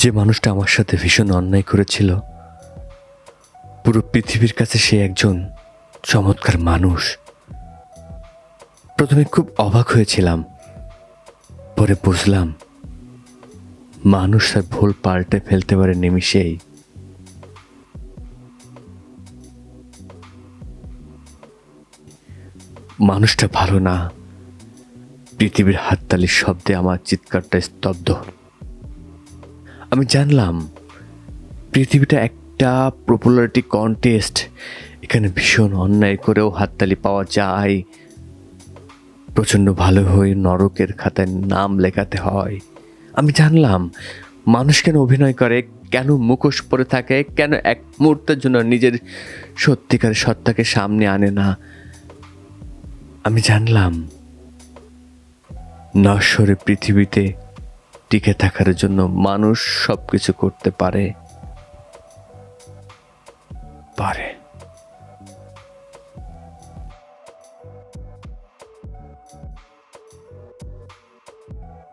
যে মানুষটা আমার সাথে ভীষণ অন্যায় করেছিল, পুরো পৃথিবীর কাছে সে একজন চমৎকার মানুষ। প্রথমে খুব অবাক হয়েছিলাম, পরে বুঝলাম, মানুষ তার ভুল পাল্টে ফেলতে পারে নিমিষেই মানুষটা ভালো না। পৃথিবীর হাততালির শব্দে আমার চিৎকারটা স্তব্ধ। আমি জানলাম, পৃথিবীটা একটা পপুলারিটি কন্টেস্ট এখানে ভীষণ অন্যায় করেও হাততালি পাওয়া যায়। প্রচণ্ড ভালো হয়ে নরকের খাতায় নাম লেখাতে হয়। আমি জানলাম, মানুষ কেন অভিনয় করে, কেন মুখোশ পরে থাকে, কেন এক মুহূর্তের জন্য নিজের সত্যিকারের সত্তাকে সামনে আনে না? আমি জানলাম নশ্বরে পৃথিবীতে টিকে থাকার জন্য মানুষ সব কিছু করতে পারে। পারে।